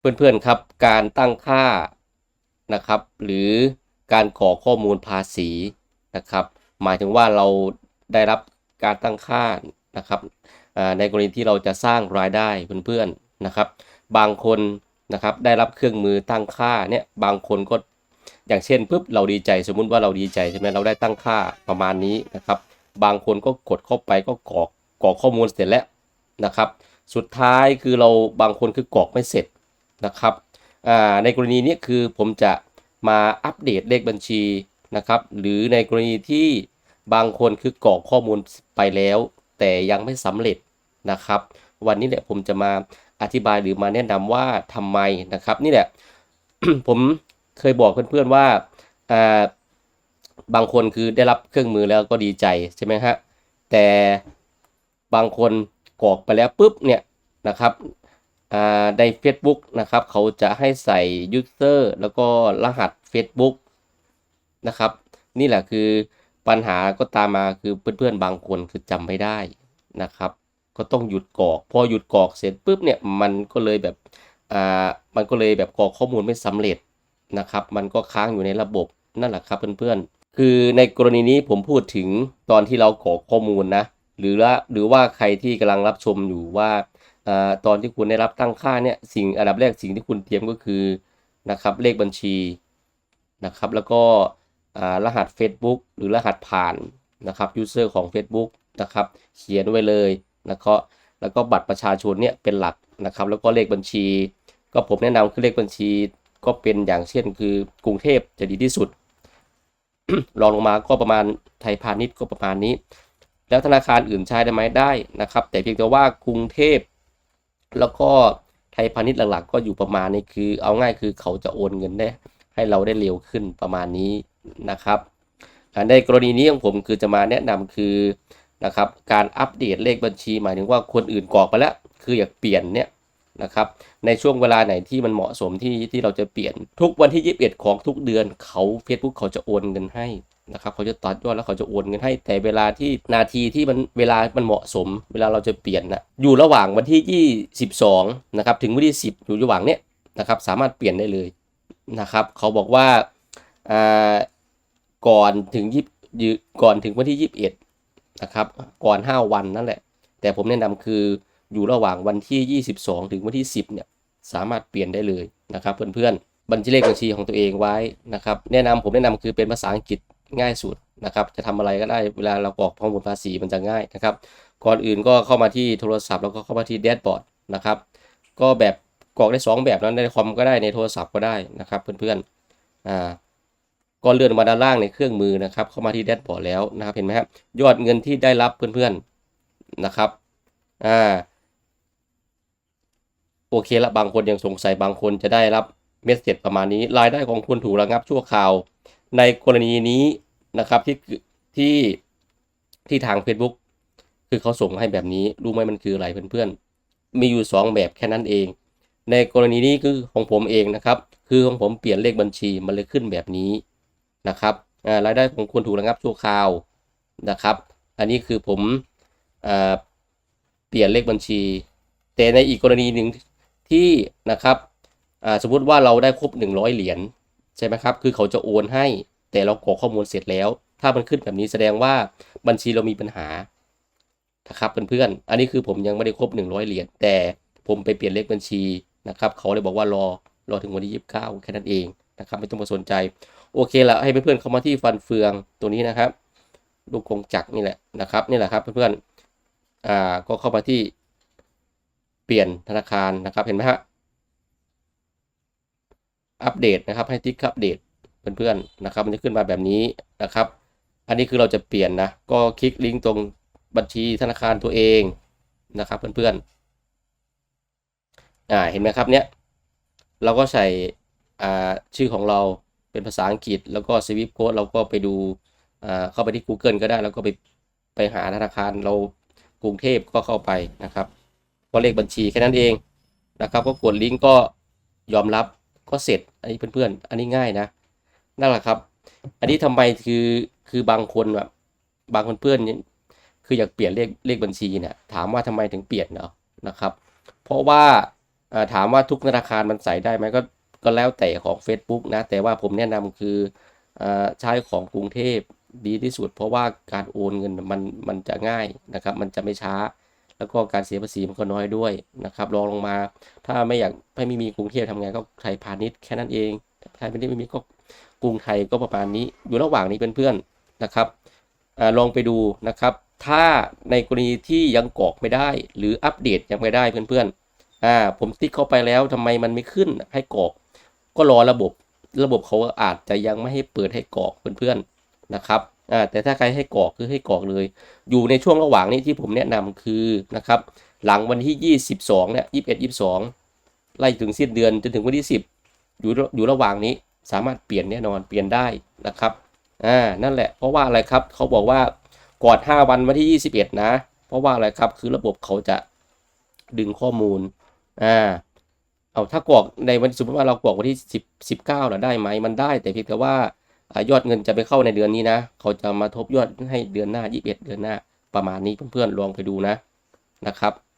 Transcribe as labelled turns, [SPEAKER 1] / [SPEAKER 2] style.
[SPEAKER 1] เพื่อนๆครับการตั้งค่านะครับ หรือการกรอกข้อมูลภาษีนะครับ หมายถึงว่าเราได้รับการตั้งค่านะครับในกรณีที่เราจะสร้างรายได้เพื่อนๆนะครับ บางคนนะครับได้รับเครื่องมือตั้งค่าเนี่ยบางคนก็อย่างเช่นปุ๊บเราดีใจสมมุติว่าเราดีใจใช่ไหมเราได้ตั้งค่าประมาณนี้นะครับ บางคนก็กดเข้าไปก็กรอกกรอกข้อมูลเสร็จแล้วนะครับ สุดท้ายคือเราบางคนคือกรอกไม่เสร็จ นะครับในกรณีนี้คือผมจะมาอัปเดตเลขบัญชีนะครับ หรือในกรณีที่บางคนคือกรอกข้อมูลไปแล้ว แต่ยังไม่สำเร็จนะครับ วันนี้แหละผมจะมาอธิบายหรือมาแนะนำว่าทำไมนะครับ นี่แหละผมเคยบอกเพื่อนๆว่าบางคนคือได้รับเครื่องมือแล้วก็ดีใจใช่ไหมฮะแต่บางคนกรอกไปแล้วปุ๊บเนี่ยนะครับ ใน Facebook นะครับเขาจะให้ใส่ user แล้วก็รหัส Facebook นะครับ นี่แหละคือปัญหาก็ตามมาคือเพื่อนๆบางคนคือจำไม่ได้นะครับ ก็ต้องหยุดกรอก พอหยุดกรอกเสร็จปุ๊บเนี่ยมันก็เลยแบบอ่ามันก็เลยแบบกรอกข้อมูลไม่สำเร็จนะครับ มันก็ค้างอยู่ในระบบนั่นแหละครับเพื่อนๆ คือในกรณีนี้ผมพูดถึงตอนที่เรากรอกข้อมูลนะหรือละหรือว่าใครที่กำลังรับชมอยู่ว่า ตอนที่คุณได้รับตั้งค่าเนี่ยสิ่งอันดับแรกสิ่งที่คุณเตรียมก็คือนะครับเลขบัญชีนะครับแล้วก็รหัส Facebook หรือรหัสผ่านนะครับ user ของ Facebook นะครับเขียนไว้เลยนะครับแล้วก็บัตรประชาชนเนี่ยเป็นหลักนะครับแล้วก็เลขบัญชี ก็ผมแนะนำคือเลขบัญชีก็เป็นอย่างเช่นคือกรุงเทพจะดีที่สุดรองลงมาก็ประมาณไทยพาณิชย์ก็ประมาณนี้ แล้วธนาคารอื่นใช้ได้ไหมได้นะครับ แต่เพียงแต่ว่ากรุงเทพ แล้วก็ไทยพาณิชย์หลักๆ ก็อยู่ประมาณนี้คือ เอาง่ายคือเขาจะโอนเงินได้ ให้เราได้เร็วขึ้นประมาณนี้นะครับในกรณีนี้ของผมคือจะมาแนะนำคือนะครับการอัปเดตเลขบัญชีหมายถึงว่าคนอื่นกรอกไปแล้ว คืออยากเปลี่ยนเนี่ย นะครับในช่วงเวลาไหนที่มันเหมาะสมที่ที่เราจะเปลี่ยนทุกวันที่ 21 ของทุกเดือนเขา Facebook เขาจะโอนเงินให้นะครับเขาจะตัดยอดแล้วเขาจะโอนเงินให้ แต่เวลาที่นาทีที่มันเวลามันเหมาะสม เวลาเราจะเปลี่ยนนะอยู่ระหว่างวันที่ 22นะครับถึงวันที่ 10 อยู่ระหว่างเนี้ยนะครับสามารถเปลี่ยนได้เลยนะครับเขาบอกว่าอ่าก่อนถึงยี่ก่อนถึงวันที่ 21นะครับก่อน 5 วันนั่นแหละ แต่ผมแนะนำคือ อยู่ระหว่างวันที่ 22 ถึงวันที่ 10 เนี่ย สามารถเปลี่ยนได้เลยนะครับ เพื่อนๆ บัญชีเลขบัญชีของตัวเองไว้นะครับ แนะนำผมแนะนำคือเป็นภาษาอังกฤษง่ายสุดนะครับ จะทำอะไรก็ได้เวลาเรากรอกข้อมูลภาษีมันจะง่ายนะครับ ก่อนอื่นก็เข้ามาที่โทรศัพท์แล้วก็เข้ามาที่แดชบอร์ดนะครับ ก็แบบกรอกได้ 2 แบบนั้นในคอมก็ได้ในโทรศัพท์ก็ได้นะครับเพื่อนๆ อ่าก็เลื่อนมาด้านล่างในเครื่องมือนะครับ เข้ามาที่แดชบอร์ดแล้วนะครับ เห็นไหมครับยอดเงินที่ได้รับเพื่อนๆ นะครับ อ่า โอเคละบางคนยังสงสัยบางคนจะได้รับเมสเซจประมาณนี้ รายได้ของคุณถูกระงับชั่วคราว ในกรณีนี้นะครับที่ที่ที่ทาง Facebook คือเขาส่งมาให้แบบนี้รู้ไหมมันคืออะไรเพื่อนๆ มีอยู่ 2 แบบแค่นั้นเอง ในกรณีนี้คือของผมเองนะครับ คือของผมเปลี่ยนเลขบัญชีมันเลยขึ้นแบบนี้นะครับรายได้ของคุณถูกระงับชั่วคราวนะครับ อันนี้คือผมเปลี่ยนเลขบัญชี แต่ในอีกกรณีหนึ่ง ที่นะครับสมมติว่าเราได้ครบ 100 เหรียญใช่ไหมครับ คือเขาจะโอนให้ แต่เรากรอกข้อมูลเสร็จแล้ว ถ้ามันขึ้นแบบนี้แสดงว่าบัญชีเรามีปัญหานะครับเพื่อนๆ อันนี้คือผมยังไม่ได้ครบ 100 เหรียญแต่ผมไปเปลี่ยนเลขบัญชีนะครับเขาเลยบอกว่ารอรอถึงวันที่ 29 แค่นั้นเองนะครับไม่ต้องมาสนใจ โอเคละให้เพื่อนๆเข้ามาที่ฟันเฟืองตัวนี้นะครับ ลูกกงจักนี่แหละนะครับนี่แหละครับเพื่อนๆอ่าก็เข้ามาที่ ปลี่ยนธนาคารนะครับ เห็นไหมฮะ อัปเดตนะครับ ให้ติ๊กอัปเดตเพื่อนๆนะครับ มันจะขึ้นมาแบบนี้นะครับ อันนี้คือเราจะเปลี่ยนนะ ก็คลิกลิงก์ตรงบัญชีธนาคารตัวเองนะครับ เพื่อนๆ อ่า เห็นไหมครับเนี้ย เราก็ใส่อ่าชื่อของเราเป็นภาษาอังกฤษ แล้วก็สวิปโค้ดเราก็ไปดูอ่าเข้าไปที่ Google ก็ได้ แล้วก็ไปไปหาธนาคารเรากรุงเทพก็เข้าไปนะครับ ก็เลขบัญชีแค่นั้นเองนะครับก็กดลิงก์ก็ยอมรับก็เสร็จอันนี้เพื่อนๆ อันนี้ง่ายนะนั่นแหละครับ อันนี้ทำไมคือคือบางคนแบบบางคนเพื่อนนี่คืออยากเปลี่ยนเลขเลขบัญชีเนี่ยถามว่าทำไมถึงเปลี่ยนเนาะนะครับ เพราะว่าถามว่าทุกธนาคารมันใส่ได้ไหมก็ก็แล้วแต่ของ Facebook นะ แต่ว่าผมแนะนำคืออใช้ของกรุงเทพดีที่สุด เพราะว่าการโอนเงินมันมันจะง่ายนะครับ มันจะไม่ช้า แล้วก็การเสียภาษีมันก็น้อยด้วยนะครับรองลงมา ถ้าไม่อยากไม่มีกรุงเทพทำไงก็ไทยพาณิชย์แค่นั้นเองไทยพาณิชย์ไม่มีก็กรุงไทยก็ประมาณนี้ อยู่ระหว่างนี้เพื่อนๆนะครับอลองไปดูนะครับ ถ้าในกรณีที่ยังกรอกไม่ได้ หรืออัปเดตยังไม่ได้เพื่อนๆอ่าผมติ๊กเข้าไปแล้วทำไมมันไม่ขึ้นให้กรอก ก็รอระบบระบบเขาอาจจะยังไม่ให้เปิดให้กรอกเพื่อนๆนะครับ อ่าแต่ถ้าใครให้กรอกคือให้กรอกเลย อยู่ในช่วงระหว่างนี้ที่ผมแนะนำคือนะครับ หลังวันที่ 22เนี่ย21 22 ไล่ถึงสิ้นเดือนจนถึงวันที่ 10 อยู่อยู่ระหว่างนี้สามารถเปลี่ยนแน่นอนเปลี่ยนได้นะครับอ่านั่นแหละเพราะว่าอะไรครับเขาบอกว่าก่อน 5 วันวันที่ 21 นะ เพราะว่าอะไรครับคือระบบเขาจะดึงข้อมูลอ่าเอาถ้ากรอกในวันสมมติว่าเรากรอกวันที่ 10 19เรอได้ไหมมันได้ แต่เพียงแต่ว่าอ่า ยอดเงินจะไปเข้าในเดือนนี้นะ เขาจะมาทบยอดให้เดือนหน้า 21 เดือนหน้า ประมาณนี้เพื่อนๆลองไปดูนะนะครับ